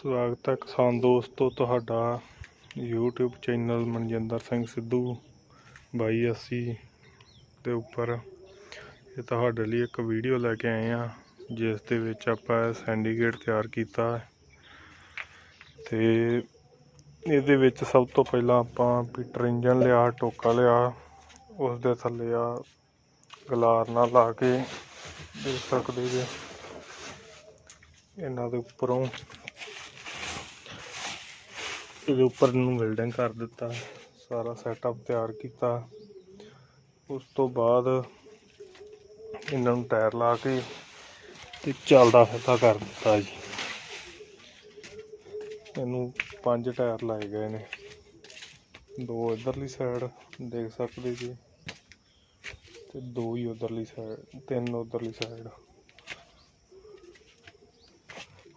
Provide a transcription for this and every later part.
ਸਵਾਗਤ ਹੈ ਕਿਸਾਨ ਦੋਸਤੋ, ਤੁਹਾਡਾ YouTube ਚੈਨਲ ਮਨਜਿੰਦਰ ਸਿੰਘ ਸਿੱਧੂ, ਬਾਈ ਅਸੀਂ ਦੇ ਉੱਪਰ। ਇਹ ਤੁਹਾਡੇ ਲਈ ਇੱਕ ਵੀਡੀਓ ਲੈ ਕੇ ਆਏ ਆ ਜਿਸ ਦੇ ਵਿੱਚ ਆਪਾਂ ਸੈਂਡੀਕੇਟ ਤਿਆਰ ਕੀਤਾ ਹੈ। ਤੇ ਇਹਦੇ ਵਿੱਚ ਸਭ ਤੋਂ ਪਹਿਲਾਂ ਆਪਾਂ ਪੀਟਰ ਇੰਜਨ ਲਿਆ, ਟੋਕਾ ਲਿਆ ਉਸ ਦੇ ਥੱਲੇ ਆ ਗਲਾਰ ਨਾਲ ਲਾ ਕੇ ਦੇਖ ਸਕਦੇ ਜੇ। ਇਹਨਾਂ ਦੇ ਉੱਪਰੋਂ ਇਹਦੇ ਉੱਪਰ ਨੂੰ ਵੈਲਡਿੰਗ ਕਰ ਦਿੱਤਾ, ਸਾਰਾ ਸੈਟਅਪ ਤਿਆਰ ਕੀਤਾ। ਉਸ ਤੋਂ ਬਾਅਦ ਇਹਨਾਂ ਨੂੰ ਟਾਇਰ ਲਾ ਕੇ ਤੇ ਚੱਲਦਾ ਫਿਰਦਾ ਕਰ ਦਿੱਤਾ ਜੀ। ਇਹਨੂੰ ਪੰਜ ਟਾਇਰ ਲਾਏ ਗਏ ਨੇ। ਦੋ ਇਧਰਲੀ ਸਾਈਡ ਦੇਖ ਸਕਦੇ ਜੀ। ਤੇ ਦੋ ਹੀ ਉਧਰਲੀ ਸਾਈਡ ਤਿੰਨ ਉਧਰਲੀ ਸਾਈਡ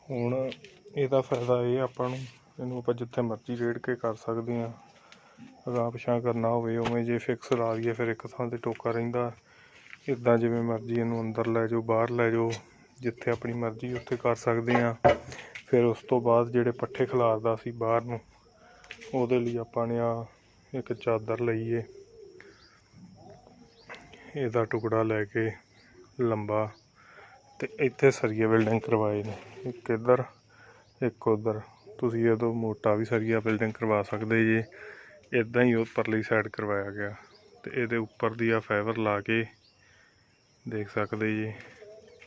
ਹੁਣ ਇਹਦਾ ਫਾਇਦਾ ਇਹ ਆਪਾਂ ਨੂੰ ਇਹਨੂੰ ਆਪਾਂ ਜਿੱਥੇ ਮਰਜ਼ੀ ਰੇੜ ਕੇ ਕਰ ਸਕਦੇ ਹਾਂ। ਅਗਾਂਹ ਪਿਛਾਂਹ ਕਰਨਾ ਹੋਵੇ, ਉਵੇਂ ਜੇ ਫਿਕਸ ਲਾ ਦਈਏ ਫਿਰ ਇੱਕ ਥਾਂ ਤੇ ਟੋਕਾ ਰਹਿੰਦਾ। ਇਦਾਂ ਜਿਵੇਂ ਮਰਜ਼ੀ ਇਹਨੂੰ ਅੰਦਰ ਲੈ ਜਾਓ, ਬਾਹਰ ਲੈ ਜਾਓ, ਜਿੱਥੇ ਆਪਣੀ ਮਰਜ਼ੀ ਉੱਥੇ ਕਰ ਸਕਦੇ ਹਾਂ। ਫਿਰ ਉਸ ਤੋਂ ਬਾਅਦ ਜਿਹੜੇ ਪੱਠੇ ਖਿਲਾਰਦਾ ਸੀ ਬਾਹਰ ਨੂੰ, ਉਹਦੇ ਲਈ ਆਪਾਂ ਨੇ ਆ ਇੱਕ ਚਾਦਰ ਲਈਏ। ਇਹਦਾ ਟੁਕੜਾ ਲੈ ਕੇ ਲੰਬਾ ਤੇ ਇੱਥੇ ਸਰੀਏ ਬਿਲਡਿੰਗ ਕਰਵਾਏ ਨੇ। ਇੱਕ ਇੱਧਰ, ਇੱਕ ਉੱਧਰ। ਤੁਸੀਂ ਇਹ ਮੋਟਾ ਵੀ ਸਰੀਆ ਬਿਲਡਿੰਗ ਕਰਵਾ ਸਕਦੇ ਜੇ। ਇਦਾਂ ਹੀ ਉਹ ਪਰਲੀ ਸਾਈਡ ਕਰਵਾਇਆ ਗਿਆ। ਤੇ ਇਹਦੇ ਉੱਪਰ ਦੀ ਆ ਫਾਈਬਰ ਲਾ ਕੇ ਦੇਖ ਸਕਦੇ ਜੀ।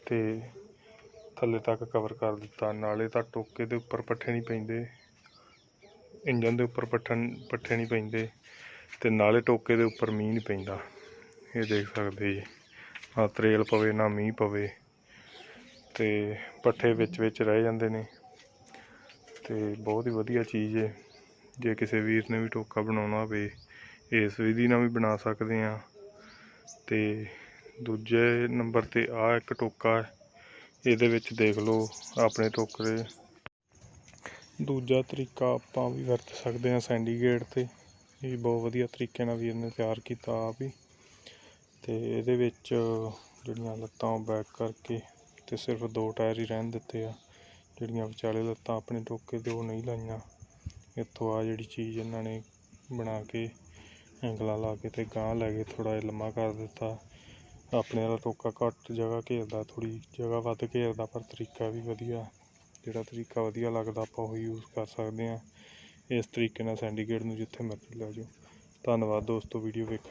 ਤੇ ਥੱਲੇ ਤੱਕ ਕਵਰ ਕਰ ਦਿੱਤਾ। ਨਾਲੇ ਤਾਂ ਟੋਕੇ ਦੇ ਉੱਪਰ ਪੱਠੇ ਨਹੀਂ ਪੈਂਦੇ। ਇੰਜਨ ਦੇ ਉੱਪਰ ਪੱਠਣ ਪੱਠੇ ਨਹੀਂ ਪੈਂਦੇ। ਤੇ ਨਾਲੇ ਟੋਕੇ ਦੇ ਉੱਪਰ ਮੀਂਹ ਨਹੀਂ ਪੈਂਦਾ। ਇਹ ਦੇਖ ਸਕਦੇ ਜੀ। ਨਾ ਤਰੇਲ ਪਵੇ, ਨਾ ਮੀਂਹ ਪਵੇ। ਤੇ ਪੱਠੇ ਵਿੱਚ ਵਿੱਚ ਰਹਿ ਜਾਂਦੇ ਨੇ। ਤੇ ਬਹੁਤ ਹੀ ਵਧੀਆ ਚੀਜ਼ ਹੈ ਜੇ ਕਿਸੇ ਵੀਰ ਨੇ ਵੀ ਟੋਕਾ ਬਣਾਉਣਾ ਹੋਵੇ, ਇਸ ਵਿਧੀ ਨਾਲ ਵੀ ਬਣਾ ਸਕਦੇ ਆ ਤੇ ਦੂਜੇ ਨੰਬਰ ਤੇ ਆ ਇੱਕ ਟੋਕਾ ਇਹਦੇ ਵਿੱਚ ਦੇਖ ਲਓ ਆਪਣੇ ਟੋਕਰੇ। ਦੂਜਾ ਤਰੀਕਾ ਆਪਾਂ ਵੀ ਵਰਤ ਸਕਦੇ ਹਾਂ ਸੈਂਡੀਗੇਟ ਤੇ। ਇਹ ਬਹੁਤ ਵਧੀਆ ਤਰੀਕੇ ਨਾਲ ਵੀਰ ਨੇ ਤਿਆਰ ਕੀਤਾ ਆਪ ਹੀ। ਤੇ ਇਹਦੇ ਵਿੱਚ ਜਿਹੜੀਆਂ ਲੱਤਾਂ ਬੈਕ ਕਰਕੇ ਤੇ ਸਿਰਫ ਦੋ ਟਾਇਰ ਹੀ ਰਹਿਣ ਦਿੱਤੇ ਆ। ਜਿਹੜੀਆਂ ਵਿਚਾਲੇ ਲੱਤਾਂ ਆਪਣੇ ਟੋਕੇ ਤੇ ਉਹ ਨਹੀਂ ਲਾਈਆਂ। ਇੱਥੋਂ ਆ ਜਿਹੜੀ ਚੀਜ਼ ਇਹਨਾਂ ਨੇ ਬਣਾ ਕੇ ਐਂਗਲਾਂ ਲਾ ਕੇ ਤੇ ਗਾਂਹ ਲੈ ਕੇ ਥੋੜਾ ਜਿਹਾ ਲੰਮਾ ਕਰ ਦਿੱਤਾ। ਆਪਣੇ ਵਾਲਾ ਟੋਕਾ ਘੱਟ ਜਗ੍ਹਾ ਘੇਰਦਾ ਥੋੜੀ ਜਗ੍ਹਾ ਵੱਧ ਘੇਰਦਾ, ਪਰ ਤਰੀਕਾ ਵੀ ਵਧੀਆ। ਜਿਹੜਾ ਤਰੀਕਾ ਵਧੀਆ ਲੱਗਦਾ ਆਪਾਂ ਉਹ ਯੂਜ਼ ਕਰ ਸਕਦੇ ਹਾਂ। ਇਸ ਤਰੀਕੇ ਨਾਲ ਸੈਂਡੀਗੇਟ ਨੂੰ ਜਿੱਥੇ ਮਰਜ਼ੀ ਲੈ ਜਾਓ। ਧੰਨਵਾਦ ਦੋਸਤੋ ਵੀਡੀਓ ਵੇਖਣ